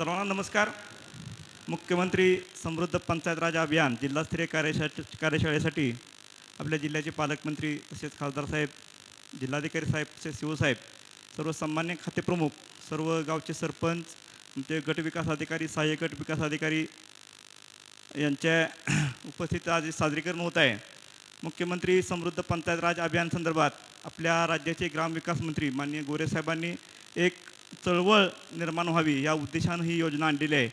सर्वांना नमस्कार. मुख्यमंत्री समृद्ध पंचायत राज अभियान जिल्हास्तरीय कार्यशा कार्यशाळेसाठी आपल्या जिल्ह्याचे पालकमंत्री तसेच खासदार साहेब जिल्हाधिकारी साहेब तसेच शिवसाहेब सर्व सन्मान्य खातेप्रमुख सर्व गावचे सरपंच आमचे गट विकास अधिकारी सहाय्यक गट विकास अधिकारी यांच्या उपस्थितीत आज सादरीकरण होत आहे. मुख्यमंत्री समृद्ध पंचायत राज अभियान संदर्भात आपल्या राज्याचे ग्रामविकास मंत्री माननीय गोरे साहेबांनी एक चळवळ निर्माण व्हावी या उद्देशानं ही योजना आणलेली आहे.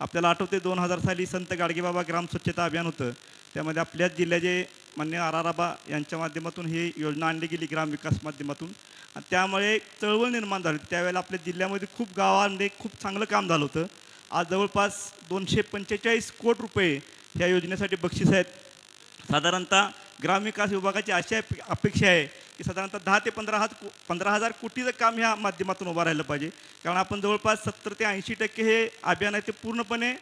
आपल्याला आठवते दोन हजार साली संत गाडगेबाबा ग्राम स्वच्छता अभियान होतं. त्यामध्ये आपल्याच जिल्ह्याचे मान्य आराराबा यांच्या माध्यमातून ही योजना आणली गेली ग्रामविकास माध्यमातून. आणि त्यामुळे चळवळ निर्माण झाली. त्यावेळेला आपल्या जिल्ह्यामध्ये खूप गावांमध्ये खूप चांगलं काम झालं होतं. आज जवळपास दोनशे पंचेचाळीस कोट रुपये ह्या योजनेसाठी बक्षीस आहेत. साधारणतः ग्रामविकास विभागाची अशी अपेक्षा आहे की साधारणतः दहा ते पंधरा हजार पंधरा हजार कोटीचं काम ह्या माध्यमातून उभं राहिलं पाहिजे. कारण आपण जवळपास सत्तर ते ऐंशी टक्के हे अभियान आहे ते पूर्णपणे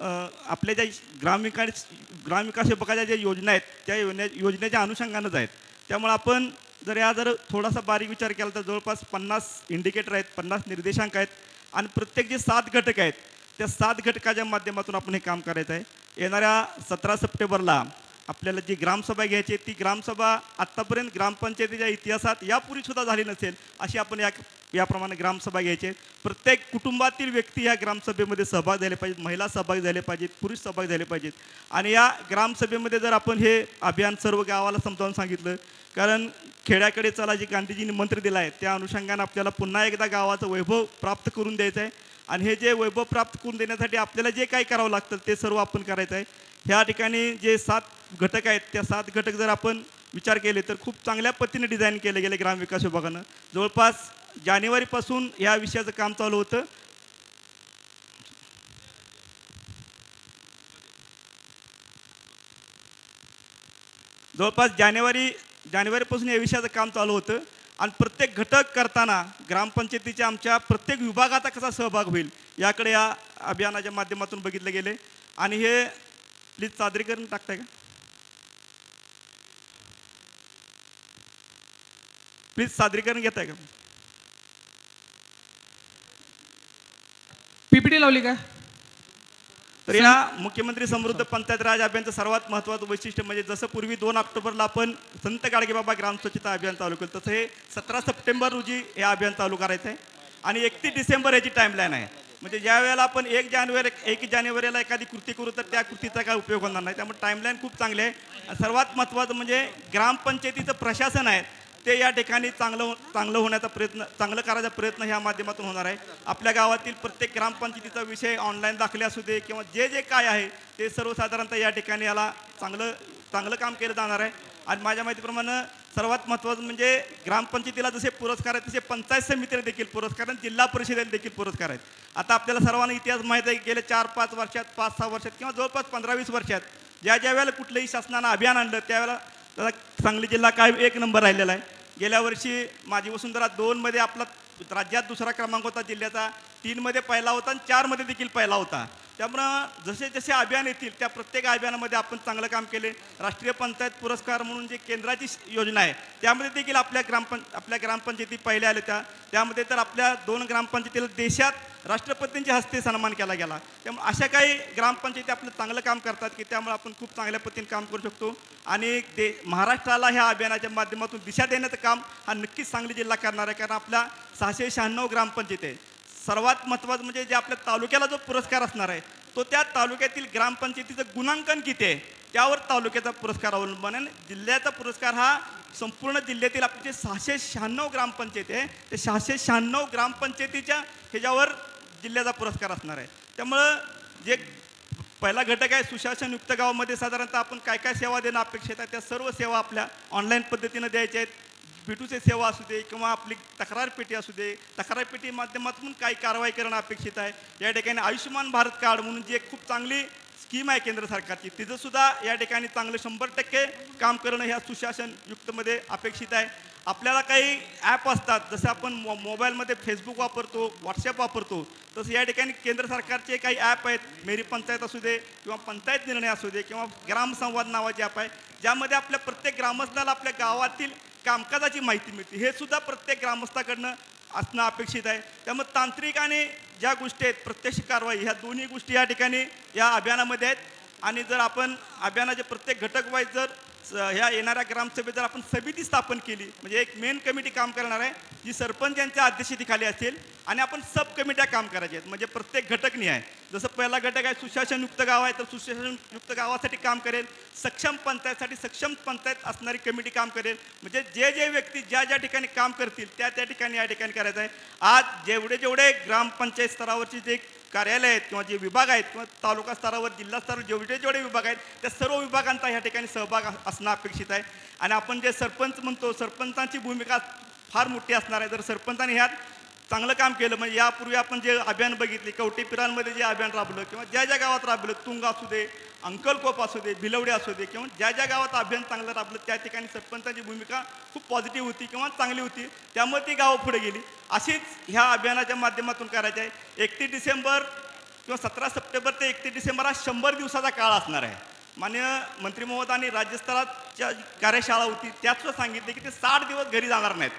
आपल्या ज्या ग्रामविकास ग्रामविकास विभागाच्या ज्या योजना आहेत त्या योजने योजनेच्या अनुषंगानंच आहेत. त्यामुळे आपण जर या जर थोडासा बारीक विचार केला तर जवळपास पन्नास इंडिकेटर आहेत पन्नास निर्देशांक आहेत आणि प्रत्येक जे सात घटक आहेत त्या सात घटकाच्या माध्यमातून आपण हे काम करायचं आहे. येणाऱ्या सतरा सप्टेंबरला आपल्याला जी ग्रामसभा घ्यायची आहे, ती ग्रामसभा आत्तापर्यंत ग्रामपंचायतीच्या इतिहासात यापूर्वीसुद्धा झाली नसेल अशी आपण या याप्रमाणे ग्रामसभा घ्यायची आहे. प्रत्येक कुटुंबातील व्यक्ती या ग्रामसभेमध्ये सहभाग झाले पाहिजेत महिला सहभाग झाले पाहिजेत पुरुष सहभाग झाले पाहिजेत. आणि या ग्रामसभेमध्ये जर आपण हे अभियान सर्व गावाला समजावून सांगितलं कारण खेड्याकडे चला जी गांधीजींनी मंत्र दिला आहे त्या अनुषंगानं आपल्याला पुन्हा एकदा गावाचं वैभव प्राप्त करून द्यायचं आहे. आणि हे जे वैभव प्राप्त करून देण्यासाठी आपल्याला जे काही करावं लागतं ते सर्व आपण करायचं आहे. ह्या ठिकाणी जे सात घटक आहेत. त्या सात घटक जर आपण विचार केले तर खूप चांगल्या पद्धतीने डिझाईन केले गेले ग्रामविकास विभागानं. जवळपास जानेवारीपासून या विषयाचं काम चालू होतं. जवळपास जानेवारी जानेवारीपासून या विषयाचं काम चालू होतं. आणि प्रत्येक घटक करताना ग्रामपंचायतीच्या आमच्या प्रत्येक विभागाचा कसा सहभाग होईल याकडे या अभियानाच्या माध्यमातून बघितलं गेले आणि हे प्लीज सादरीकरण टाकताय का? प्लीज सादरीकरण घेताय का? पीपीटी लावली का? तर या मुख्यमंत्री समृद्ध पंचायत राज अभियानचं सर्वात महत्त्वाचं वैशिष्ट्य म्हणजे जसं पूर्वी दोन ऑक्टोबरला आपण संत गाडगेबाबा ग्राम स्वच्छता अभियान चालू केलं तसं हे सतरा सप्टेंबर रोजी हे अभियान चालू करायचं आहे. आणि एकतीस डिसेंबर याची टाईमलाईन आहे. म्हणजे ज्या वेळेला आपण एक जानेवारी एक जानेवारीला एखादी कृती करू तर त्या कृतीचा काय उपयोग होणार नाही. त्यामुळे टाईमलाईन खूप चांगली आहे. सर्वात महत्त्वाचं म्हणजे ग्रामपंचायतीचं प्रशासन आहे. ते या ठिकाणी चांगलं हो- चांगलं होण्याचा प्रयत्न चांगलं करायचा प्रयत्न ह्या माध्यमातून होणार आहे. आपल्या गावातील प्रत्येक ग्रामपंचायतीचा विषय ऑनलाईन दाखले असू दे किंवा जे जे काय आहे ते सर्वसाधारणतः या ठिकाणी याला चांगलं चांगलं काम केलं जाणार आहे. आणि माझ्या माहितीप्रमाणे सर्वात महत्त्वाचं म्हणजे ग्रामपंचायतीला जसे पुरस्कार आहेत तसे पंचायत समितीला देखील पुरस्कार आणि जिल्हा परिषदेला देखील पुरस्कार आहेत. आता आपल्याला सर्वांना इतिहास माहीत आहे की गेल्या चार पाच वर्षात पाच सहा वर्षात किंवा जवळपास पंधरा वीस वर्षात ज्या ज्या वेळेला कुठलंही शासनानं अभियान आणलं त्यावेळेला त्याला सांगली जिल्हा काय एक नंबर राहिलेला आहे. गेल्या वर्षी माझी वसुंधरा दोनमध्ये आपला राज्यात दुसरा क्रमांक होता जिल्ह्याचा. तीनमध्ये पहिला होता आणि चारमध्ये देखील पहिला होता. त्यामुळं जसे जसे अभियान येतील त्या प्रत्येक अभियानामध्ये आपण चांगलं काम केले. राष्ट्रीय पंचायत पुरस्कार म्हणून जे केंद्राची योजना आहे त्यामध्ये देखील आपल्या ग्रामपं आपल्या ग्रामपंचायती पहिल्या आल्या त्या. त्यामध्ये तर आपल्या दोन ग्रामपंचायतीला देशात राष्ट्रपतींच्या हस्ते सन्मान केला गेला. त्यामुळे अशा काही ग्रामपंचायती आपलं चांगलं काम करतात की त्यामुळे आपण खूप चांगल्या पद्धतीने काम करू शकतो. आणि दे महाराष्ट्राला ह्या अभियानाच्या माध्यमातून दिशा देण्याचं काम हा नक्कीच सांगली जिल्हा करणार आहे. कारण आपल्या सहाशे शहाण्णव ग्रामपंचायती आहे. सर्वात महत्त्वाचं म्हणजे जे आपल्या तालुक्याला जो पुरस्कार असणार आहे तो त्या तालुक्यातील ग्रामपंचायतीचं गुणांकन किती आहे त्यावर तालुक्याचा पुरस्कार अवलंबून आहे. जिल्ह्याचा पुरस्कार हा संपूर्ण जिल्ह्यातील आपले जे सहाशे शहाण्णव ग्रामपंचायती आहे ते सहाशे शहाण्णव ग्रामपंचायतीच्या ह्याच्यावर जिल्ह्याचा पुरस्कार असणार आहे. त्यामुळं जे पहिला घटक आहे सुशासनयुक्त गावामध्ये साधारणतः आपण काय काय सेवा देणं अपेक्षित आहे त्या सर्व सेवा आपल्या ऑनलाईन पद्धतीनं द्यायच्या आहेत. भेटूचे सेवा असू दे किंवा आपली तक्रार पेटी असू दे तक्रार पेटी माध्यमातून काही कारवाई करणं अपेक्षित आहे. या ठिकाणी आयुष्यमान भारत कार्ड म्हणून जी एक खूप चांगली स्कीम आहे केंद्र सरकारची तिचं सुद्धा या ठिकाणी चांगलं शंभर टक्के काम करणं ह्या सुशासन युक्तमध्ये अपेक्षित आहे. आपल्याला काही ॲप असतात जसं आपण मो मोबाईलमध्ये फेसबुक वापरतो व्हॉट्सॲप वापरतो तसं या ठिकाणी केंद्र सरकारचे काही ॲप आहेत. मेरी पंचायत असू दे किंवा पंचायत निर्णय असू दे किंवा ग्रामसंवाद नावाचे ॲप आहे ज्यामध्ये आपल्या प्रत्येक ग्रामस्थाला आपल्या गावातील कामकाजाची माहिती मिळते. हे सुद्धा प्रत्येक ग्रामस्थाकडनं असणं अपेक्षित आहे. त्यामुळे तांत्रिक आणि ज्या गोष्टी आहेत प्रत्यक्ष कारवाई ह्या दोन्ही गोष्टी या ठिकाणी या अभियानामध्ये आहेत. आणि जर आपण अभियानाचे प्रत्येक घटक वाईज जर ह्या येणाऱ्या ग्रामसभेत जर आपण समिती स्थापन केली म्हणजे एक मेन कमिटी काम करणार आहे जी सरपंच यांच्या अध्यक्षतेखाली असेल आणि आपण सब कमिट्या काम करायच्या आहेत. म्हणजे प्रत्येक घटकनी आहे. जसं पहिला घटक आहे सुशासनयुक्त गाव आहे तर सुशासनयुक्त गावासाठी काम करेल. सक्षम पंचायतसाठी सक्षम पंचायत असणारी कमिटी काम करेल. म्हणजे जे जे व्यक्ती ज्या ज्या ठिकाणी काम करतील त्या त्या ठिकाणी या ठिकाणी करायचं आहे. आज जेवढे जेवढे ग्रामपंचायत स्तरावरची जे कार्यालय आहेत किंवा जे विभाग आहेत किंवा तालुका स्तरावर जिल्हा स्तरावर जेवढे जेवढे विभाग आहेत त्या सर्व विभागांचा ह्या ठिकाणी सहभाग असणं अपेक्षित आहे. आणि आपण जे सरपंच म्हणतो सरपंचांची भूमिका फार मोठी असणार आहे. जर सरपंचाने ह्यात चांगलं काम केलं. म्हणजे यापूर्वी आपण जे अभियान बघितले कवटेपिरांमध्ये जे अभियान राबलं किंवा ज्या ज्या गावात राबलं तुंग असू दे अंकलकोप असू दे भिलवडे असू दे किंवा ज्या ज्या गावात अभियान चांगलं राबलं त्या ठिकाणी सरपंचाची भूमिका खूप पॉझिटिव्ह होती किंवा चांगली होती. त्यामुळे ती गावं पुढे गेली. अशीच ह्या अभियानाच्या माध्यमातून करायची आहे. एकतीस डिसेंबर किंवा सतरा सप्टेंबर ते एकतीस डिसेंबर हा शंभर दिवसाचा काळ असणार आहे. मान्य मंत्री महोदयांनी राज्यस्तराच्या कार्यशाळा होती त्यात सुद्धा सांगितले की ते साठ दिवस घरी जाणार नाहीत.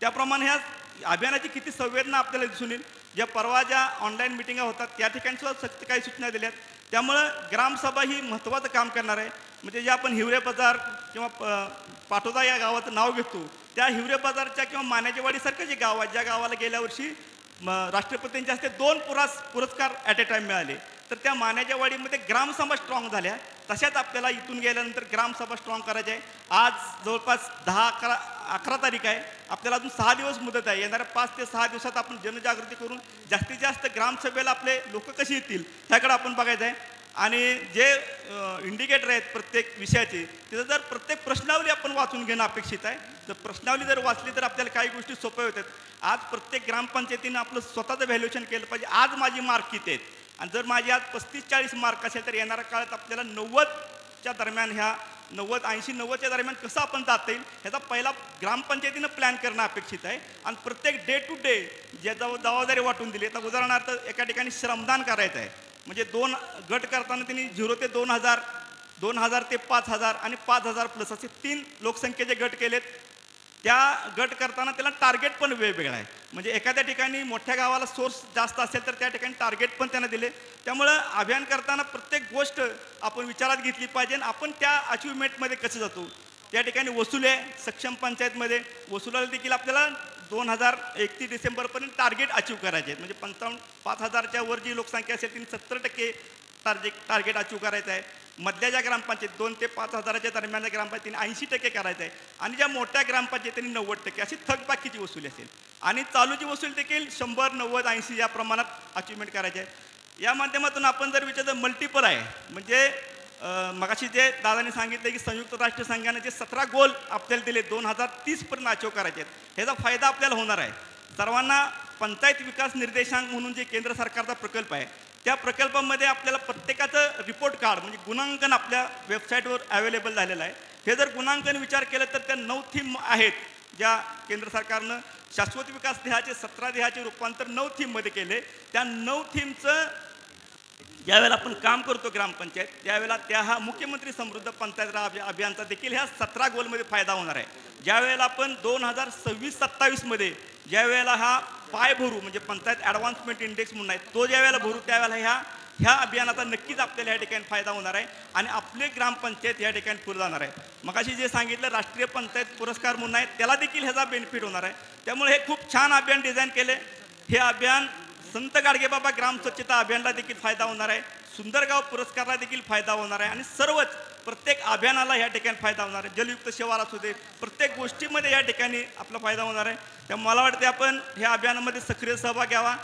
त्याप्रमाणे ह्या अभियानाची किती संवेदना आपल्याला दिसून येईल. ज्या परवा ज्या ऑनलाईन मिटिंगा होतात त्या ठिकाणीसुद्धा सक्त काही सूचना दिल्यात त्यामुळं ग्रामसभा ही महत्त्वाचं काम करणार आहे. म्हणजे जे आपण हिवरे बाजार किंवा प- पाटोदा या गावाचं नाव घेतो त्या हिवरे बाजारच्या किंवा मान्याचीवाडीसारखं जे गाव आहे ज्या गावाला गेल्या वर्षी म, राष्ट्रपतींच्या हस्ते दोन पुरास पुरस्कार ॲट ए टाईम मिळाले. तर त्या मान्याच्या वाडीमध्ये ग्रामसभा स्ट्रॉंग झाल्या. तशाच आपल्याला इथून गेल्यानंतर ग्रामसभा स्ट्रॉंग करायची आहे. आज जवळपास दहा अकरा अकरा तारीख आहे. आपल्याला अजून सहा दिवस मुदत आहे. येणाऱ्या पाच ते सहा दिवसात आपण जनजागृती करून जास्तीत जास्त ग्रामसभेला आपले लोक कशी येतील ह्याकडे आपण बघायचं आहे. आणि जे इंडिकेटर आहेत प्रत्येक विषयाचे तिथं जर प्रत्येक प्रश्नावली आपण वाचून घेणं अपेक्षित आहे. जर प्रश्नावली जर वाचली तर आपल्याला काही गोष्टी सोप्या होतात. आज प्रत्येक ग्रामपंचायतीनं आपलं स्वतःचं व्हॅल्युएशन केलं पाहिजे. आज माझी मार्क किती आहेत? आणि जर माझ्या आज पस्तीस चाळीस मार्क असेल तर येणाऱ्या काळात आपल्याला नव्वदच्या दरम्यान ह्या नव्वद ऐंशी नव्वदच्या दरम्यान कसं आपण जाता येईल ह्याचा पहिला ग्रामपंचायतीनं प्लॅन करणं अपेक्षित आहे. आणि प्रत्येक डे टू डे ज्या जबाबदारी वाटून दिली तर उदाहरणार्थ एका ठिकाणी श्रमदान करायचं आहे. म्हणजे दोन गट करताना त्यांनी झिरो ते दोन हजार दोन हजार ते पाच हजार आणि पाच हजार प्लस असे तीन लोकसंख्येचे गट केलेत. त्या गट करताना त्याला टार्गेट पण वेगवेगळं आहे. म्हणजे एखाद्या ठिकाणी मोठ्या गावाला सोर्स जास्त असेल तर त्या ठिकाणी टार्गेट पण त्यांना दिले. त्यामुळं अभियान करताना प्रत्येक गोष्ट आपण विचारात घेतली पाहिजे आणि आपण त्या अचिव्हमेंटमध्ये कसं जातो? त्या ठिकाणी वसूल आहे सक्षम पंचायतमध्ये वसुलाला देखील आपल्याला दोन हजार एकतीस डिसेंबरपर्यंत टार्गेट अचीव करायचे आहेत. म्हणजे पंचावन्न पाच हजारच्या वर जी लोकसंख्या असेल तिने सत्तर टक्के टार्गेट टार्गेट अचीव करायचं आहे. मधल्या ज्या ग्रामपंचायत दोन ते पाच हजाराच्या दरम्यानच्या ग्रामपंचायतीने ऐंशी टक्के करायचं आहे आणि ज्या मोठ्या ग्रामपंचायतीने नव्वद टक्के अशी थकबाकीची वसुली असेल. आणि चालूची वसूल देखील शंभर नव्वद ऐंशी या प्रमाणात अचिव्हमेंट करायचे आहे. या माध्यमातून आपण जर विचारलं मल्टिपल आहे. म्हणजे मगाशी जे दादाने सांगितले की संयुक्त राष्ट्र संघाने जे सतरा गोल आपल्याला दिले दोन हजार तीसपर्यंत अचीव करायचे आहेत. ह्याचा फायदा आपल्याला होणार आहे. सर्वांना पंचायत विकास निर्देशांक म्हणून जे केंद्र सरकारचा प्रकल्प आहे त्या प्रकल्पामध्ये आपल्याला प्रत्येकाचं रिपोर्ट कार्ड म्हणजे गुणांकन आपल्या वेबसाईटवर अवेलेबल झालेलं आहे. हे जर गुणांकन विचार केलं तर त्या नऊ थीम आहेत ज्या केंद्र सरकारनं शाश्वत विकास ध्येयाचे सतरा ध्येयाचे रूपांतर नऊ थीममध्ये केले. त्या नऊ थीमचं ज्यावेळेला आपण काम करतो ग्रामपंचायत त्यावेळेला त्या हा मुख्यमंत्री समृद्ध पंचायत अभि- अभियानचा देखील ह्या सतरा गोलमध्ये फायदा होणार आहे. ज्यावेळेला आपण दोन हजार सव्वीस सत्तावीसमध्ये ज्यावेळेला हा पाय भरू म्हणजे पंचायत ॲडव्हान्समेंट इंडेक्स म्हणून आहे तो ज्यावेळेला भरू त्यावेळेला ह्या ह्या अभियानाचा नक्कीच आपल्याला या ठिकाणी फायदा होणार आहे आणि आपले ग्रामपंचायत या ठिकाणी पुढे जाणार आहे. मगाशी जे सांगितलं राष्ट्रीय पंचायत पुरस्कार म्हणून आहे त्याला देखील ह्याचा बेनिफिट होणार आहे. त्यामुळे हे खूप छान अभियान डिझाईन केले. हे अभियान संत गाडगेबाबा ग्राम स्वच्छता अभियानला देखील फायदा होणार आहे. सुंदरगाव पुरस्काराला देखील फायदा होणार आहे. आणि सर्वच प्रत्येक अभियानाला या ठिकाणी फायदा होणार आहे. जलयुक्त शिवार असू दे प्रत्येक गोष्टीमध्ये या ठिकाणी आपला फायदा होणार आहे. त्यामुळे मला वाटते आपण ह्या अभियानामध्ये सक्रिय सहभाग घ्यावा.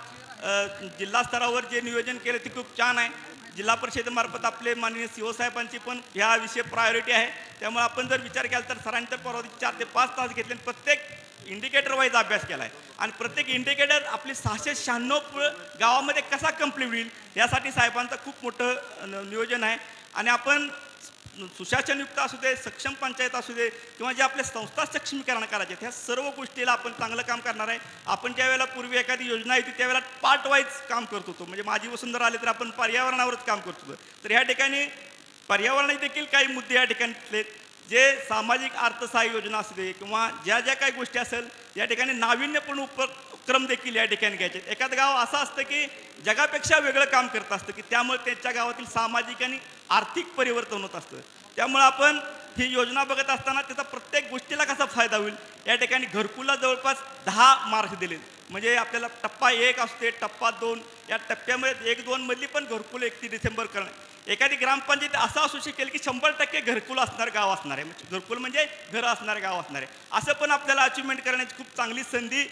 जिल्हा स्तरावर जे नियोजन केलं ते खूप छान आहे. जिल्हा परिषदेमार्फत आपले माननीय शिवसाहेबांची साहेबांची पण ह्या विषय प्रायोरिटी आहे. त्यामुळे आपण जर विचार केला तर सरांनी तर परवा चार ते पाच तास घेतले प्रत्येक इंडिकेटर वाईज अभ्यास केला आहे आणि प्रत्येक इंडिकेटर आपले सहाशे शहाण्णव गावामध्ये कसा कंप्लीट होईल यासाठी साहेबांचं खूप मोठं नियोजन आहे. आणि आपण सुशासनयुक्त असू दे सक्षम पंचायत असू दे किंवा जे आपल्या संस्था सक्षमीकरण करायचे ह्या सर्व गोष्टीला आपण चांगलं काम करणार आहे. आपण ज्या वेळेला पूर्वी एखादी योजना येते त्यावेळेला पार्ट वाईज काम करत होतो. म्हणजे माझी वसुंधरा आले तर आपण पर्यावरणावरच काम करत होतो. तर ह्या ठिकाणी पर्यावरणाचे देखील काही मुद्दे या ठिकाणी जे सामाजिक अर्थसहाय्य योजना असू दे किंवा ज्या ज्या काही गोष्टी असेल या ठिकाणी नाविन्यपूर्ण उप उपक्रम देखील या ठिकाणी घ्यायचे. एखादं गाव असं असतं की जगापेक्षा वेगळं काम करत असतं की त्यामुळे त्यांच्या गावातील सामाजिक आणि आर्थिक परिवर्तन होत असतं. त्यामुळे आपण ही योजना बघत असताना त्याचा प्रत्येक गोष्टीला कसा फायदा होईल या ठिकाणी घरकुला जवळपास दहा मार्क दिले. म्हणजे आपल्याला टप्पा एक असते टप्पा दोन. या टप्प्यामध्ये एक दोन मधली पण घरकुल एकतीस डिसेंबर करणं एखादी ग्रामपंचायत असं असू शकेल की शंभर टक्के घरकुल असणार गाव असणार आहे. म्हणजे घरकुल म्हणजे घरं असणार गाव असणार आहे. असं पण आपल्याला अचिव्हमेंट करण्याची खूप चांगली संधी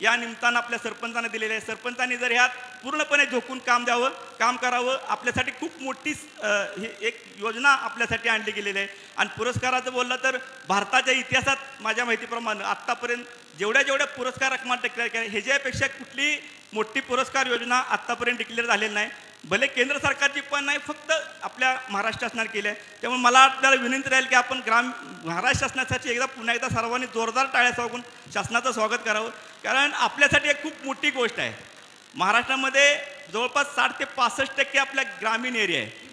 या निमित्तानं आपल्या सरपंचांना दिलेली आहे. सरपंचांनी जर ह्यात पूर्णपणे झोकून काम द्यावं काम करावं आपल्यासाठी खूप मोठी ही एक योजना आपल्यासाठी आणली गेलेली आहे. आणि पुरस्काराचं बोललं तर भारताच्या इतिहासात माझ्या माहितीप्रमाणे आत्तापर्यंत जेवढ्या जेवढ्या पुरस्कार रकमा डिक्लेअर केल्या ह्याच्यापेक्षा कुठली मोठी पुरस्कार योजना आत्तापर्यंत डिक्लेअर झालेली नाही भले केंद्र सरकारची पण नाही फक्त आपल्या महाराष्ट्र शासनाने केलं आहे त्यामुळे मला आपल्याला विनंती राहील की आपण ग्राम महाराष्ट्र शासनासाठी एकदा पुन्हा एकदा सर्वांनी जोरदार टाळ्या सांगून शासनाचं स्वागत करावं. कारण आपल्यासाठी एक खूप मोठी गोष्ट आहे. महाराष्ट्रामध्ये जवळपास साठ ते पासष्ट टक्के आपल्या ग्रामीण एरिया आहे.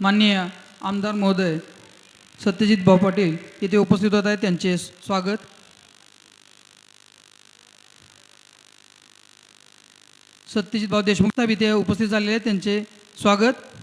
माननीय आमदार महोदय सत्यजित भाऊ पाटील इथे उपस्थित होत आहेत. त्यांचे स्वागत. सत्यजित भाऊ देशमुख साहेब इथे उपस्थित झालेले आहेत. त्यांचे स्वागत.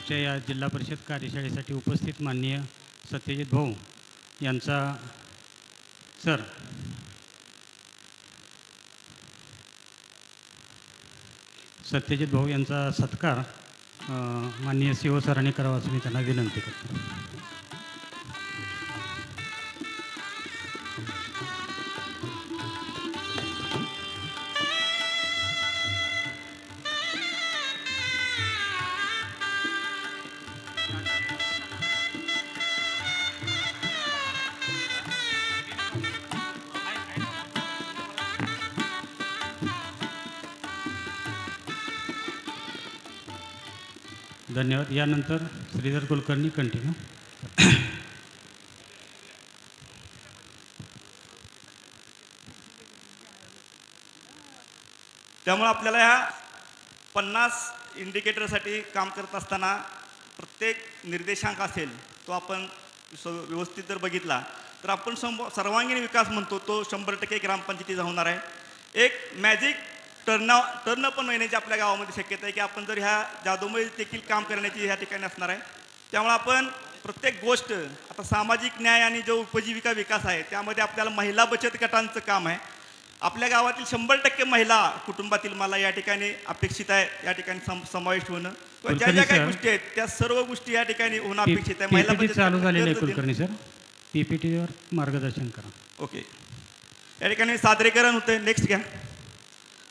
आजच्या या जिल्हा परिषद कार्यशाळेसाठी उपस्थित माननीय सत्यजित भाऊ यांचा सर. सत्यजित भाऊ यांचा सत्कार माननीय सी ओ सरांनी करावा असं मी त्यांना विनंती करतो. धन्यवाद. यानंतर श्रीधर कुलकर्णी कंटिन्यू त्यामुळे आपल्याला ह्या पन्नास इंडिकेटरसाठी काम करत असताना प्रत्येक निर्देशांक असेल तो आपण व्यवस्थित जर बघितला तर आपण सर्वांगीण विकास म्हणतो तो शंभर टक्के ग्रामपंचायतीचा होणार आहे. एक मॅजिक टर्न टर्न पण येण्याची आपल्या गावामध्ये शक्यता आहे की आपण जर ह्या जादूमध्ये देखील काम करण्याची ह्या ठिकाणी असणार आहे. त्यामुळे आपण प्रत्येक गोष्ट आता सामाजिक न्याय आणि जो उपजीविका विकास आहे त्यामध्ये आपल्याला महिला बचत गटांचं काम आहे. आपल्या गावातील शंभर टक्के महिला कुटुंबातील मला या ठिकाणी अपेक्षित आहे या ठिकाणी सम समाविष्ट होणं. किंवा ज्या ज्या काही. गोष्टी आहेत त्या सर्व गोष्टी या ठिकाणी होणं अपेक्षित आहे. महिला बचत चालू झालेले. कुलकर्णी सर. पीपीटीवर मार्गदर्शन करा. ओके. या ठिकाणी सादरीकरण होतं नेक्स्ट घ्या.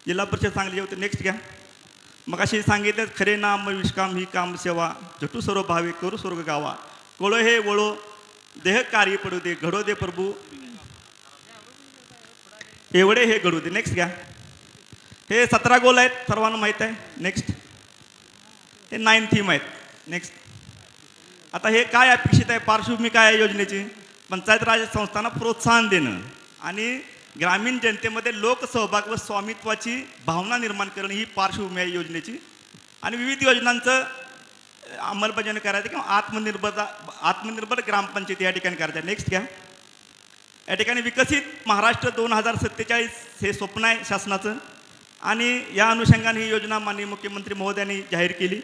जिल्हा परिषद सांगली होते नेक्स्ट घ्या. मग अशी सांगितलं खरे नाम विश्काम ही काम सेवा झटू सर्व भावे करू स्वर्ग गावा. कोळो हे वळो देह कार्य पडू दे घडो दे प्रभू. एवढे हे घडू दे. नेक्स्ट घ्या. हे सतरा गोल आहेत सर्वांना माहीत आहे. नेक्स्ट हे नाईन थीम आहेत. नेक्स्ट आता हे काय अपेक्षित आहे? पार्श्वभूमी काय आहे योजनेची? पंचायत राज संस्थांना प्रोत्साहन देणं. आणि ग्रामीण जनतेमध्ये लोकसहभाग व स्वामित्वाची भावना निर्माण करणे ही पार्श्वभूमी आहे योजनेची. आणि विविध योजनांचं अंमलबजावणी करायचं किंवा आत्मनिर्भरता आत्मनिर्भर ग्रामपंचायती या ठिकाणी करायचं नेक्स्ट घ्या. या ठिकाणी विकसित महाराष्ट्र दोन हजार सत्तेचाळीस हे स्वप्न आहे शासनाचं. आणि या अनुषंगाने ही योजना माननीय मुख्यमंत्री महोदयांनी जाहीर केली.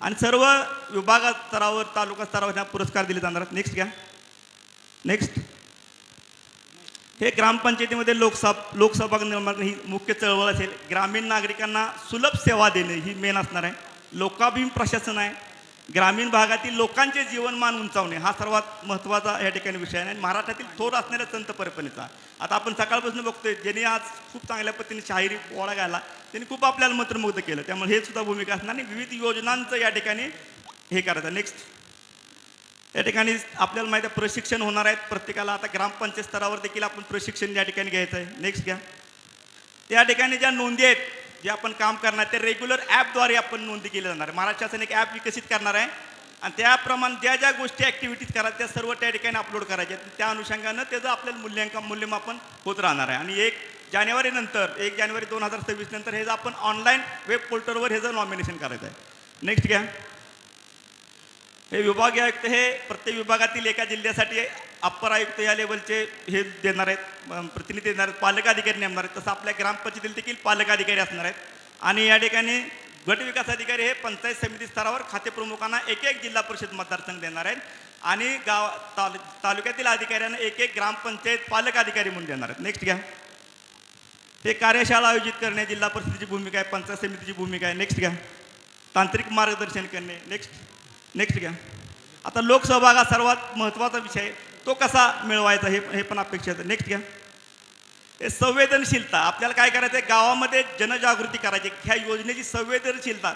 आणि सर्व विभागा स्तरावर तालुका स्तरावर ह्या पुरस्कार दिले जाणार आहेत. नेक्स्ट घ्या. नेक्स्ट हे ग्रामपंचायतीमध्ये लोकसभ लोकसहभाग निर्माण ही मुख्य चळवळ असेल. ग्रामीण नागरिकांना सुलभ सेवा देणे ही मेन असणार आहे. लोकाभिम प्रशासन आहे. ग्रामीण भागातील लोकांचे जीवनमान उंचावणे हा सर्वात महत्त्वाचा या ठिकाणी विषय आहे. आणि महाराष्ट्रातील थोर असणाऱ्या संत परंपरेचा आता आपण सकाळपासून बघतोय ज्यांनी आज खूप चांगल्या पद्धतीने शाहिरी पोळा घाला त्यांनी खूप आपल्याला मंत्रमुग्ध केलं. त्यामुळे हे सुद्धा भूमिका असणार आणि विविध योजनांचं या ठिकाणी हे करायचं. नेक्स्ट या ठिकाणी आपल्याला माहिती आहे प्रशिक्षण होणार आहेत प्रत्येकाला आता ग्रामपंचायत स्तरावर देखील आपण प्रशिक्षण या ठिकाणी घ्यायचं आहे. नेक्स्ट घ्या. त्या ठिकाणी ज्या नोंदी आहेत जे आपण काम करणार ते रेग्युलर ॲपद्वारे आपण नोंदी केली जाणार आहे. महाराष्ट्र शासन एक ॲप विकसित करणार आहे. आणि त्याप्रमाणे ज्या ज्या गोष्टी ॲक्टिव्हिटीज करायच्या त्या सर्व त्या ठिकाणी अपलोड करायच्या आहेत. त्या अनुषंगानं त्याचं आपल्याला मूल्यांकन मूल्यमापन होत राहणार आहे. आणि एक जानेवारीनंतर एक जानेवारी दोन हजार सव्वीस नंतर हे आपण ऑनलाईन वेब पोर्टलवर हे जर नॉमिनेशन करायचं आहे. नेक्स्ट घ्या. हे विभागीय आयुक्त हे प्रत्येक विभागातील एका जिल्ह्यासाठी अप्पर आयुक्त या लेवलचे हे देणार आहेत. प्रतिनिधी देणार आहेत. पालक अधिकारी नेमणार आहेत. तसं आपल्या ग्रामपंचायतील देखील पालक अधिकारी असणार आहेत. आणि या ठिकाणी गट विकास अधिकारी हे पंचायत समिती स्तरावर खातेप्रमुखांना एक एक जिल्हा परिषद मतदारसंघ देणार आहेत. आणि गाव तालु तालुक्यातील अधिकाऱ्यांना एक एक ग्रामपंचायत पालक अधिकारी म्हणून देणार आहेत. नेक्स्ट घ्या. हे कार्यशाळा आयोजित करणे जिल्हा परिषदेची भूमिका आहे पंचायत समितीची भूमिका आहे. नेक्स्ट घ्या. तांत्रिक मार्गदर्शन करणे. नेक्स्ट नेक्स्ट घ्या आता लोकसहभाग हा सर्वात महत्त्वाचा विषय तो कसा मिळवायचा हे हे पण अपेक्षित आहे. नेक्स्ट घ्या हे संवेदनशीलता. आपल्याला काय करायचं आहे गावामध्ये जनजागृती करायची. ह्या योजनेची संवेदनशीलता.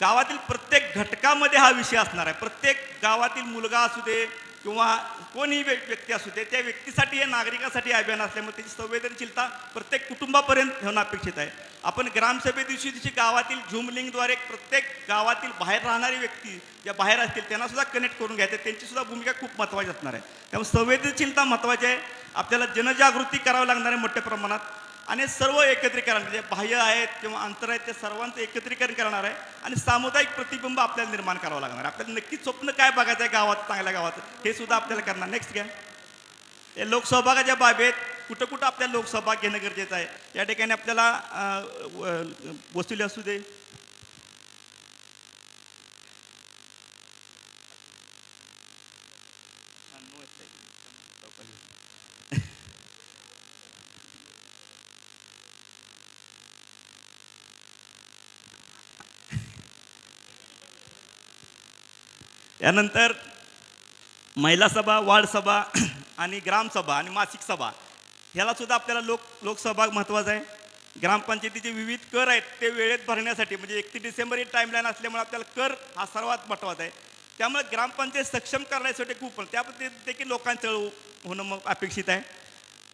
गावातील प्रत्येक घटकामध्ये हा विषय असणार आहे. प्रत्येक गावातील मुलगा असू दे किंवा कोणीही व्य- व्यक्ती असू दे त्या व्यक्तीसाठी हे नागरिकासाठी अभियान असल्यामुळे त्याची संवेदनशीलता प्रत्येक कुटुंबापर्यंत होणं अपेक्षित आहे. आपण ग्रामसभे दिवशी दिवशी गावातील झूम लिंकद्वारे प्रत्येक गावातील बाहेर राहणारी व्यक्ती ज्या बाहेर असतील त्यांनासुद्धा कनेक्ट करून घ्यायचं त्यांचीसुद्धा भूमिका खूप महत्त्वाची असणार आहे. त्यामुळे संवेदनशीलता महत्त्वाची आहे. आपल्याला जनजागृती करावी लागणार आहे मोठ्या प्रमाणात. आणि सर्व एकत्रीकरण म्हणजे बाह्य आहेत किंवा अंतर आहेत ते सर्वांचं एकत्रीकरण करणार आहे. आणि सामुदायिक प्रतिबिंब आपल्याला निर्माण करावं लागणार आहे. आपल्याला नक्की स्वप्न काय बघायचं आहे गावात चांगल्या गावात हे सुद्धा आपल्याला करणार. नेक्स्ट घ्या. हे लोकसहभागाच्या बाबेत कुठं कुठं आपल्याला लोकसहभाग घेणं गरजेचं आहे. या ठिकाणी आपल्याला वसुली असू दे यानंतर महिला सभा वार्ड सभा आणि ग्रामसभा आणि मासिक सभा ह्यालासुद्धा आपल्याला लोक लोकसहभाग महत्त्वाचा आहे. ग्रामपंचायतीचे विविध कर आहेत ते वेळेत भरण्यासाठी म्हणजे एकतीस डिसेंबर ही टाईमलाईन असल्यामुळे आपल्याला कर हा सर्वात महत्त्वाचा आहे. त्यामुळे ग्रामपंचायत सक्षम करण्यासाठी खूप त्याबद्दल देखील लोकांचं होणं मग अपेक्षित आहे.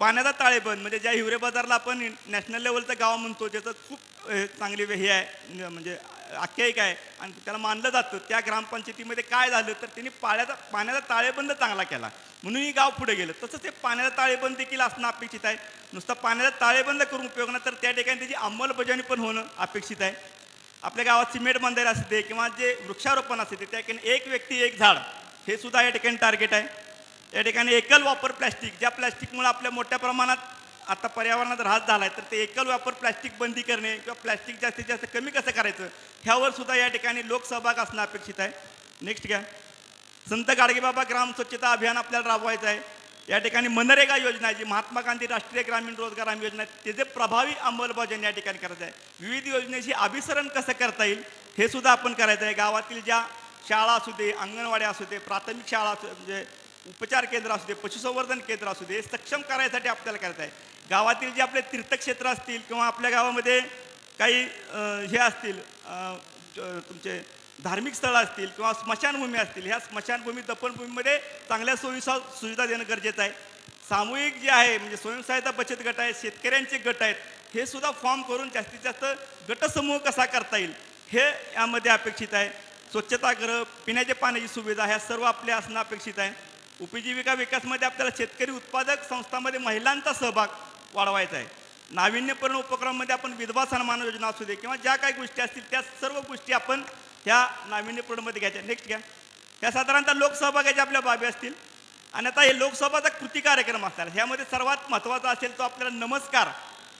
पाण्याचा ताळेबंद म्हणजे ज्या हिवरे बाजारला आपण नॅशनल लेवलचं गाव म्हणतो ज्याचं खूप चांगली हे आहे म्हणजे आख्यायिक आहे. आणि त्याला मानलं जातं. त्या ग्रामपंचायतीमध्ये काय झालं तर त्यांनी पाण्याचा पाण्याचा ताळेबंद चांगला केला. म्हणून ही गाव पुढे गेलं. तसंच ते पाण्याचा ताळेबंद देखील असणं अपेक्षित आहे. नुसता पाण्याचा ताळेबंद करून उपयोग नाही तर त्या ठिकाणी त्याची अंमलबजावणी पण होणं अपेक्षित आहे. आपल्या गावात सिमेंट मंदिर असते किंवा जे वृक्षारोपण असते ते त्या ठिकाणी एक व्यक्ती एक झाड हे सुद्धा या ठिकाणी टार्गेट आहे. या ठिकाणी एकल वापर प्लॅस्टिक ज्या प्लॅस्टिकमुळे आपल्या मोठ्या प्रमाणात आता पर्यावरणात ऱ्हास झाला आहे तर ते एकल वापर प्लॅस्टिक बंदी करणे किंवा प्लॅस्टिक जास्तीत जास्त कमी कसं करायचं ह्यावर सुद्धा या ठिकाणी लोकसहभाग असणं अपेक्षित आहे. नेक्स्ट घ्या. संत गाडगेबाबा ग्राम स्वच्छता अभियान आपल्याला राबवायचं आहे. या ठिकाणी मनरेगा योजना आहे जी महात्मा गांधी राष्ट्रीय ग्रामीण रोजगार हमी योजना आहे त्याचे प्रभावी अंमलबजावणी या ठिकाणी करायचं आहे. विविध योजनेची अभिसरण कसं करता येईल हे सुद्धा आपण करायचं आहे. गावातील ज्या शाळा असू दे अंगणवाड्या असू दे प्राथमिक शाळा असू म्हणजे उपचार केंद्र असू दे पशुसंवर्धन केंद्र असू दे सक्षम करायसाठी आपल्याला करायचं आहे. गावातील जे आपले तीर्थक्षेत्र असतील किंवा आपल्या गावामध्ये काही हे असतील तुमचे धार्मिक स्थळं असतील किंवा स्मशानभूमी असतील ह्या स्मशानभूमी दफनभूमीमध्ये चांगल्या सोयीसा सुविधा देणं गरजेचं आहे. सामूहिक जे आहे म्हणजे स्वयंसहायता बचत गट आहे शेतकऱ्यांचे गट आहेत हे सुद्धा फॉर्म करून जास्तीत जास्त गटसमूह कसा करता येईल हे यामध्ये अपेक्षित आहे. स्वच्छतागृह पिण्याच्या पाण्याची सुविधा ह्या सर्व आपल्या असणं अपेक्षित आहे. उपजीविका विकासमध्ये आपल्याला शेतकरी उत्पादक संस्थांमध्ये महिलांचा सहभाग वाढवायचा आहे. नाविन्यपूर्ण उपक्रमामध्ये आपण विधवा सन्मान योजना असू दे किंवा ज्या काही गोष्टी असतील त्या सर्व गोष्टी आपण ह्या नाविन्यपूर्णमध्ये घ्यायच्या. नेक्स्ट घ्या. ह्या साधारणतः लोकसहभागाच्या आपल्या बाबी असतील. आणि आता हे लोकसभाचा कृती कार्यक्रम असणार. ह्यामध्ये सर्वात महत्त्वाचा असेल तो आपल्याला नमस्कार.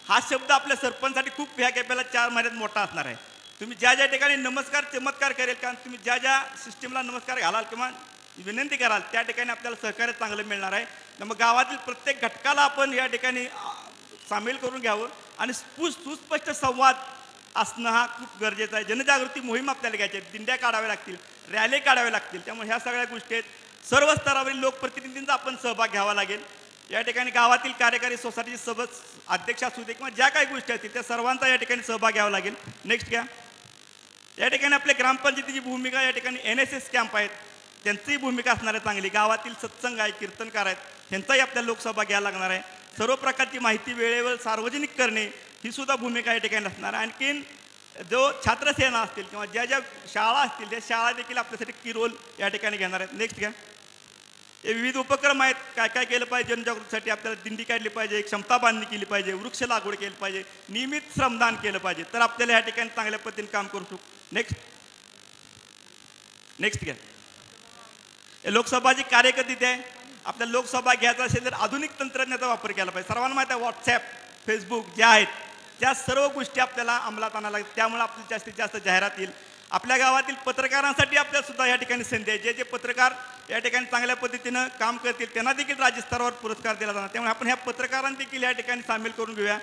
हा शब्द आपल्या सरपंचसाठी खूप ह्या कॅपेला चार महिन्यात मोठा असणार आहे. तुम्ही ज्या ज्या ठिकाणी नमस्कार चमत्कार करेल कारण तुम्ही ज्या ज्या सिस्टीमला नमस्कार घालाल किंवा विनंती कराल त्या ठिकाणी आपल्याला सहकार्य चांगलं मिळणार आहे. मग गावातील प्रत्येक घटकाला आपण या ठिकाणी सामील करून घ्यावं आणि स्पु सुस्पष्ट संवाद असणं हा खूप गरजेचा आहे. जनजागृती मोहीम आपल्याला घ्यायची आहे. दिंड्या काढाव्या लागतील रॅली काढाव्या लागतील. त्यामुळे ह्या सगळ्या गोष्टी आहेत. सर्व स्तरावरील लोकप्रतिनिधींचा आपण सहभाग घ्यावा लागेल. या ठिकाणी गावातील कार्यकारी सोसायटी सब अध्यक्ष असू दे किंवा ज्या काही गोष्टी असतील त्या सर्वांचा या ठिकाणी सहभाग घ्यावा लागेल. नेक्स्ट घ्या. या ठिकाणी आपल्या ग्रामपंचायतीची भूमिका या ठिकाणी एन एस एस कॅम्प आहेत. त्यांचीही भूमिका असणार आहे चांगली. गावातील सत्संग आहे कीर्तनकार आहेत. त्यांचाही आपल्याला लोकसभा घ्यायला लागणार आहे. सर्व प्रकारची माहिती वेळेवर सार्वजनिक करणे ही सुद्धा भूमिका या ठिकाणी असणार. आणखीन जो छात्रसेना असतील किंवा ज्या ज्या शाळा असतील त्या शाळा देखील आपल्यासाठी की रोल या ठिकाणी घेणार आहेत. नेक्स्ट घ्या. हे विविध उपक्रम आहेत. काय काय केलं पाहिजे? जनजागृतीसाठी आपल्याला दिंडी काढली पाहिजे क्षमता बांधणी केली पाहिजे वृक्ष लागवड केली पाहिजे नियमित श्रमदान केलं पाहिजे. तर आपल्याला या ठिकाणी चांगल्या पद्धतीने काम करू शकू. नेक्स्ट नेक्स्ट घ्या. लोकसभाची कार्यकर्ती आहे आपल्याला लोकसभा घ्यायचा असेल तर आधुनिक तंत्रज्ञानाचा वापर केला पाहिजे. सर्वांना माहिती आहे व्हॉट्सॲप फेसबुक ज्या आहेत त्या सर्व गोष्टी आपल्याला अंमलात आणायला लागतात. त्यामुळे आपली जास्तीत जास्त जाहिरात येईल. आपल्या गावातील पत्रकारांसाठी आपल्याला सुद्धा या ठिकाणी संधी आहे. जे जे पत्रकार या ठिकाणी चांगल्या पद्धतीनं काम करतील त्यांना देखील राज्यस्तरावर पुरस्कार दिला जाणार. त्यामुळे आपण ह्या पत्रकारांना देखील या ठिकाणी सामील करून घेऊया.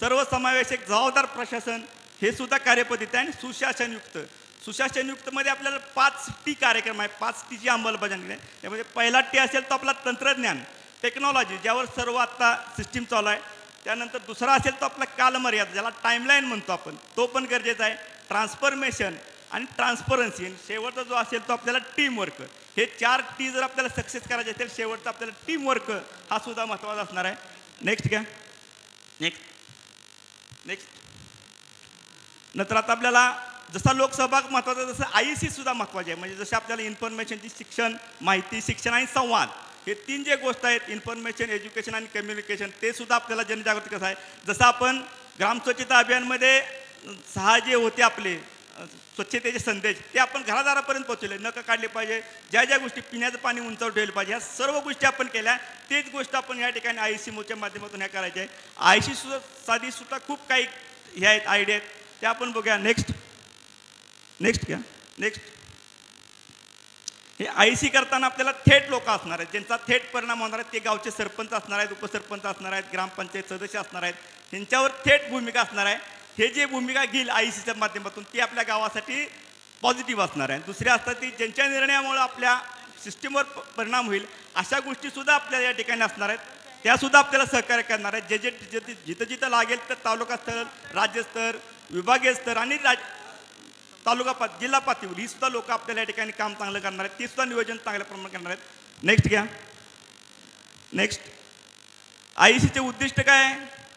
सर्व समावेशक जबाबदार प्रशासन हे सुद्धा कार्यपद्धती आहे आणि सुशासनयुक्त. सुशासनयुक्तमध्ये आपल्याला पाच टी कार्यक्रम आहे पाच टीची अंमलबजावणी आहे. त्यामध्ये पहिला टी असेल तो आपला तंत्रज्ञान टेक्नॉलॉजी ज्यावर सर्व आत्ता सिस्टीम चालू आहे. त्यानंतर दुसरा असेल तो आपला कालमर्यादा ज्याला टाईमलाईन म्हणतो आपण. तो पण गरजेचा आहे. ट्रान्सफॉर्मेशन आणि ट्रान्सपरन्सी आणि शेवटचा जो असेल तो आपल्याला टीम वर्क हे चार टी जर आपल्याला सक्सेस करायचे असेल शेवटचा आपल्याला टीम वर्क हा सुद्धा महत्त्वाचा असणार आहे. नेक्स्ट घ्या. नेक्स्ट नेक्स्ट नंतर आता आपल्याला जसा लोकसहभाग महत्त्वाचा तसं आय सी सुद्धा महत्त्वाची आहे. म्हणजे जसं आपल्याला इन्फॉर्मेशनची शिक्षण माहिती शिक्षण आणि संवाद हे तीन जे गोष्ट आहेत इन्फॉर्मेशन एज्युकेशन आणि कम्युनिकेशन ते सुद्धा आपल्याला जनजागृती कसं आहे? जसं आपण ग्राम स्वच्छता अभियानमध्ये सहा जे होते आपले स्वच्छतेचे संदेश ते आपण घरादारापर्यंत पोहोचले नकं काढले पाहिजे ज्या ज्या गोष्टी पिण्याचं पाणी उंचावर ठेवलं पाहिजे ह्या सर्व गोष्टी आपण केल्या. तेच गोष्ट आपण या ठिकाणी आय सी मोच्या माध्यमातून ह्या करायच्या आहे. आय सी सुद्धा साधी सुद्धा खूप काही हे आहेत आयडिया आहेत. त्या आपण बघूया. नेक्स्ट नेक्स्ट घ्या. नेक्स्ट हे आय सी करताना आपल्याला थेट लोक असणार आहेत. ज्यांचा थेट परिणाम होणार आहे ते गावचे सरपंच असणार आहेत उपसरपंच असणार आहेत ग्रामपंचायत सदस्य असणार आहेत. ह्यांच्यावर थेट भूमिका असणार आहे. हे जे भूमिका घेईल आय सीच्या माध्यमातून ती आपल्या गावासाठी पॉझिटिव्ह असणार आहे. दुसरे असतात ती ज्यांच्या निर्णयामुळे आपल्या सिस्टीमवर परिणाम होईल अशा गोष्टीसुद्धा आपल्या या ठिकाणी असणार आहेत. त्यासुद्धा आपल्याला सहकार्य करणार आहेत. जे जे जिथं जिथं लागेल तर तालुका स्तर राज्यस्तर विभागीय स्तर आणि राज तालुका पात जिल्हा पातळीवर. ही सुद्धा लोक आपल्याला या ठिकाणी काम चांगलं करणार आहेत. ती सुद्धा नियोजन चांगल्या प्रमाणात करणार आहेत. नेक्स्ट घ्या. नेक्स्ट आय सीचे उद्दिष्ट काय आहे?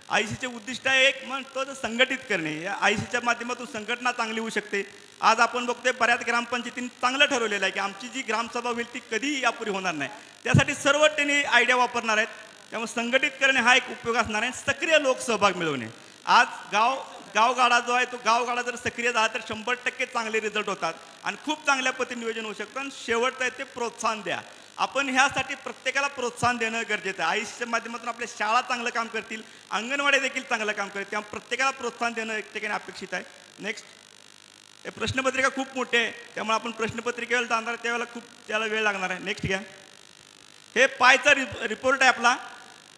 आय सीचे उद्दिष्ट आहे एक म्हणतो संघटित करणे. या आय सीच्या माध्यमातून संघटना चांगली होऊ शकते. आज आपण बघतोय बऱ्याच ग्रामपंचायतींनी चांगलं ठरवलेलं आहे की आमची जी ग्रामसभा होईल ती कधीही यापुढे होणार नाही. त्यासाठी सर्व त्यांनी आयडिया वापरणार आहेत. त्यामुळे संघटित करणे हा एक उपयोग असणार आहे सक्रिय लोकसहभाग मिळवणे. आज गाव गावगाडा जो आहे तो गावगाडा जर सक्रिय झाला तर शंभर टक्के चांगले रिझल्ट होतात. आणि खूप चांगल्या पद्धतीने नियोजन होऊ शकतं. आणि शेवटचं आहे ते प्रोत्साहन द्या. आपण ह्यासाठी प्रत्येकाला प्रोत्साहन देणं गरजेचं आहे. आयुष्याच्या माध्यमातून आपल्या शाळा चांगलं काम करतील. अंगणवाडी देखील चांगलं काम करतील त्यामुळे प्रत्येकाला प्रोत्साहन देणं एक ठिकाणी अपेक्षित आहे. नेक्स्ट हे प्रश्नपत्रिका खूप मोठी आहे. त्यामुळे आपण प्रश्नपत्रिकेवर जाणार त्यावेळेला खूप त्याला वेळ लागणार आहे. नेक्स्ट घ्या. हे पायचा रि रिपोर्ट आहे आपला.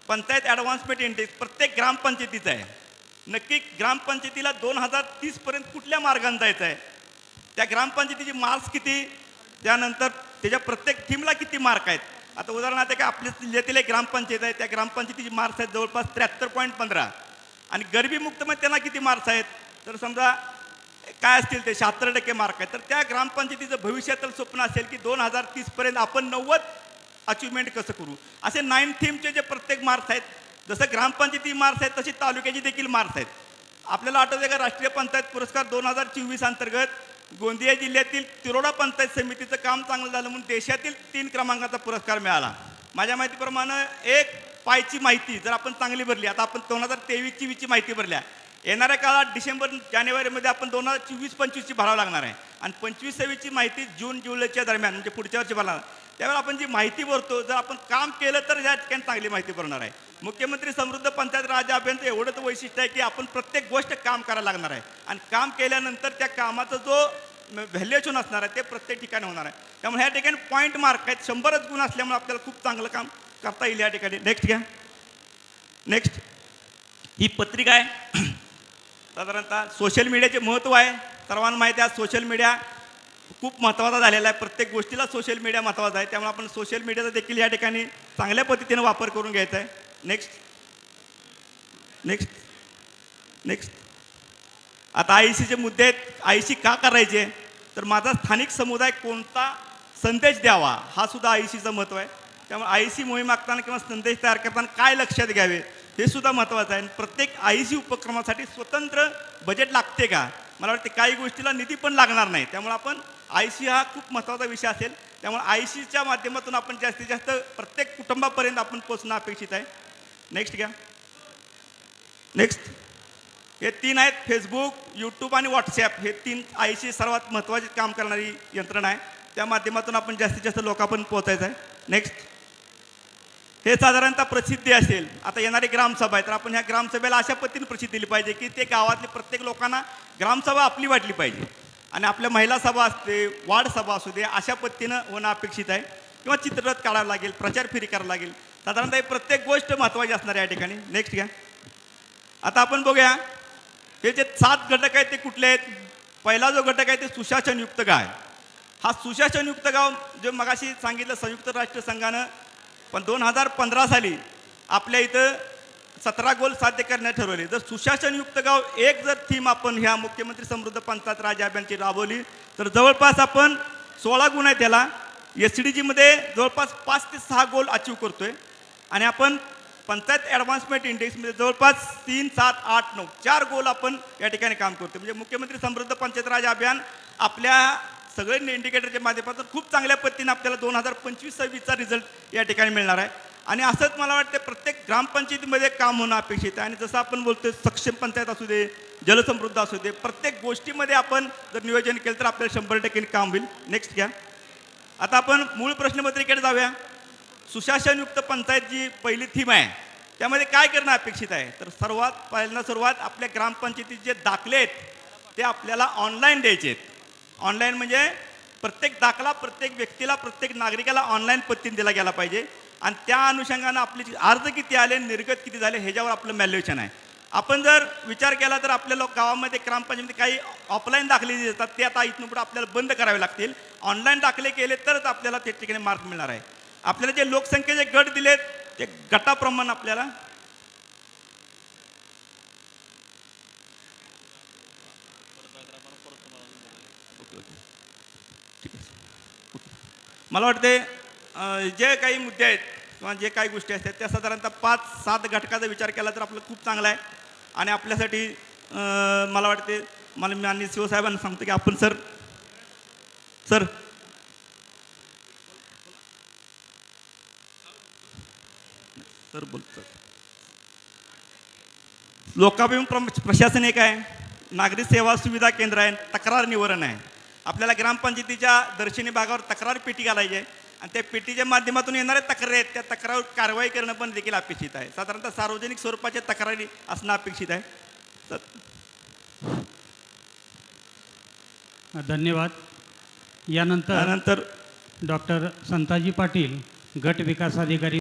पंचायत ॲडव्हान्समेंट इंडेक्स प्रत्येक ग्रामपंचायतीचा आहे. नक्की ग्रामपंचायतीला दोन हजार तीसपर्यंत कुठल्या मार्गाने जायचं आहे? त्या ग्रामपंचायतीचे मार्क्स किती? त्यानंतर त्याच्या प्रत्येक टीमला किती मार्क आहेत? आता उदाहरणार्थ काय आपल्या जिल्ह्यातील एक ग्रामपंचायत आहे. त्या ग्रामपंचायतीची मार्क्स आहेत जवळपास त्र्याहत्तर पॉईंट पंधरा. आणि गरिबीमुक्तमध्ये त्यांना किती मार्क्स आहेत? तर समजा काय असतील ते शहात्तर टक्के मार्क आहेत. तर त्या ग्रामपंचायतीचं भविष्यातलं स्वप्न असेल की दोन हजार तीसपर्यंत आपण नव्वद अचिव्हमेंट कसं करू? असे नाईन थीमचे जे प्रत्येक मार्क्स आहेत जसं ग्रामपंचायती मार्क्स आहेत तशी तालुक्याची देखील मार्क्स आहेत. आपल्याला आठवते का राष्ट्रीय पंचायत पुरस्कार दोन हजार चोवीस अंतर्गत गोंदिया जिल्ह्यातील तिरोडा पंचायत समितीचं काम चांगलं झालं म्हणून देशातील तीन क्रमांकाचा पुरस्कार मिळाला. माझ्या माहितीप्रमाणे एक पायची माहिती जर आपण चांगली भरली आता आपण दोन हजार तेवीस चोवीसची माहिती भरल्या. येणाऱ्या काळात डिसेंबर जानेवारीमध्ये आपण दोन हजार चोवीस पंचवीसची भरावं लागणार आहे. आणि पंचवीस सव्वीसची माहिती जून जुलैच्या दरम्यान म्हणजे पुढच्या वर्षी भरणार. त्यावेळेला आपण जी माहिती भरतो जर आपण काम केलं तर या ठिकाणी चांगली माहिती भरणार आहे. मुख्यमंत्री समृद्ध पंचायत राज अभियानचं एवढंच वैशिष्ट्य आहे की आपण प्रत्येक गोष्ट काम करायला लागणार आहे. आणि काम केल्यानंतर त्या कामाचा जो व्हॅल्युएशन असणार आहे ते प्रत्येक ठिकाणी होणार आहे. त्यामुळे ह्या ठिकाणी पॉईंट मार्क आहेत शंभरच गुण असल्यामुळे आपल्याला खूप चांगलं काम करता येईल या ठिकाणी. नेक्स्ट घ्या. नेक्स्ट ही पत्रिका आहे. साधारणतः सोशल मीडियाचे महत्त्व आहे. सर्वांना माहिती आहे सोशल मीडिया खूप महत्त्वाचा झालेला आहे. प्रत्येक गोष्टीला सोशल मीडिया महत्त्वाचा आहे. त्यामुळे आपण सोशल मीडियाचा देखील या ठिकाणी चांगल्या पद्धतीने वापर करून घ्यायचा आहे. नेक्स्ट नेक्स्ट नेक्स्ट आता आय सीचे मुद्दे आहेत. आय सी का करायचे? तर माझा स्थानिक समुदाय कोणता? संदेश द्यावा. हा सुद्धा आय सीचं महत्त्व आहे. त्यामुळे आय सी मोहीम आखताना किंवा संदेश तयार करताना काय लक्षात घ्यावे? हे सुद्धा महत्त्वाचं आहे. आणि प्रत्येक आय सी उपक्रमासाठी स्वतंत्र बजेट लागते का? मला वाटते काही गोष्टीला निधी पण लागणार नाही. त्यामुळे आपण आय सी हा खूप महत्त्वाचा विषय असेल. त्यामुळे आय सीच्या माध्यमातून आपण जास्तीत जास्त प्रत्येक कुटुंबापर्यंत आपण पोचणं अपेक्षित आहे. नेक्स्ट घ्या. नेक्स्ट हे तीन आहेत फेसबुक यूट्यूब आणि व्हॉट्सॲप हे तीन आयशी सर्वात महत्त्वाचे काम करणारी यंत्रणा आहे. त्या माध्यमातून आपण जास्तीत जास्त लोकांपर्यंत पोहोचायचं आहे. नेक्स्ट हे साधारणतः प्रसिद्धी असेल. आता येणारी ग्रामसभा आहे तर आपण ह्या ग्रामसभेला अशा पद्धतीने प्रसिद्धी दिली पाहिजे की ते गावातले प्रत्येक लोकांना ग्रामसभा आपली वाटली पाहिजे. आणि आपल्या महिला सभा असते वार्ड सभा असू दे अशा पद्धतीनं होणं अपेक्षित आहे. किंवा चित्ररथ काढावं लागेल प्रचार फेरी करावं लागेल. साधारणतः प्रत्येक गोष्ट महत्त्वाची असणार आहे या ठिकाणी. नेक्स्ट घ्या. आता आपण बघूया हे जे सात घटक आहेत ते कुठले आहेत? पहिला जो घटक आहे ते सुशासनयुक्त गाव आहे. हा सुशासनयुक्त गाव जे मगाशी सांगितलं संयुक्त राष्ट्र संघानं पण दोन हजार पंधरा साली आपल्या इथं सतरा गोल साध्य करण्यात ठरवले. जर सुशासनयुक्त गाव एक जर थीम आपण ह्या मुख्यमंत्री समृद्ध पंचायत राज अभियानची राबवली तर जवळपास आपण सोळा गुण आहे त्याला एस डी जीमध्ये जवळपास पाच ते सहा गोल अचीव करतो आहे आणि आपण पंचायत ॲडव्हान्समेंट इंडेक्समध्ये जवळपास तीन सात आठ नऊ चार गोल आपण या ठिकाणी काम करतो म्हणजे मुख्यमंत्री समृद्ध पंचायत राज अभियान आपल्या सगळे इंडिकेटरच्या माध्यमातून खूप चांगल्या पद्धतीने आपल्याला दोन हजार पंचवीस सव्वीसचा रिझल्ट या ठिकाणी मिळणार आहे. आणि असंच मला वाटतं प्रत्येक ग्रामपंचायतीमध्ये काम होणं अपेक्षित आहे. आणि जसं आपण बोलतोय सक्षम पंचायत असू दे जलसमृद्ध असू दे प्रत्येक गोष्टीमध्ये आपण जर नियोजन केलं तर आपल्याला शंभर टक्के काम होईल. नेक्स्ट घ्या. आता आपण मूळ प्रश्नपत्रिकेकडे जाऊया. सुशासनयुक्त पंचायत जी पहिली थीम आहे त्यामध्ये काय करणं अपेक्षित आहे? तर सर्वात पहिल्यांदा सुरुवात आपल्या ग्रामपंचायतीत जे दाखले आहेत ते आपल्याला ऑनलाईन द्यायचे आहेत. ऑनलाईन म्हणजे प्रत्येक दाखला प्रत्येक व्यक्तीला प्रत्येक नागरिकाला ऑनलाईन पद्धतीने दिला गेला पाहिजे. आणि त्या अनुषंगानं आपले जे अर्ज किती आले निर्गत किती झाले ह्याच्यावर आपलं मॅल्युएशन आहे. आपण जर विचार केला तर आपल्या लोक गावामध्ये ग्रामपंचायतीमध्ये काही ऑफलाईन दाखले जे येतात ते आता इथून पुढे आपल्याला बंद करावे लागतील. ऑनलाईन दाखले केले तरच आपल्याला त्या ठिकाणी मार्क मिळणार आहे. आपल्याला जे लोकसंख्येचे गट दिलेत ते गटाप्रमाणे आपल्याला मला वाटते जे काही मुद्दे आहेत किंवा जे काही गोष्टी असतात त्या साधारणतः पाच सात घटकाचा विचार केला तर आपलं खूप चांगला आहे. आणि आपल्यासाठी मला वाटते मला मी आणि शिवसाहेबांना सांगतो की आपण सर सर. सर बोल सर. लोकाभिमुख प्रशासन एक आहे नागरिक सेवा सुविधा केंद्र आहे तक्रार निवारण आहे. आपल्याला ग्रामपंचायतीच्या दर्शनी भागावर तक्रार पेटी घालायची आहे. आणि त्या पेटीच्या माध्यमातून येणाऱ्या तक्रारी आहेत. त्या तक्रार कारवाई करणं पण देखील अपेक्षित आहे. साधारणतः सार्वजनिक स्वरूपाच्या तक्रारी असणं अपेक्षित आहे. तर धन्यवाद. यानंतर त्यानंतर डॉक्टर संताजी पाटील गट विकास अधिकारी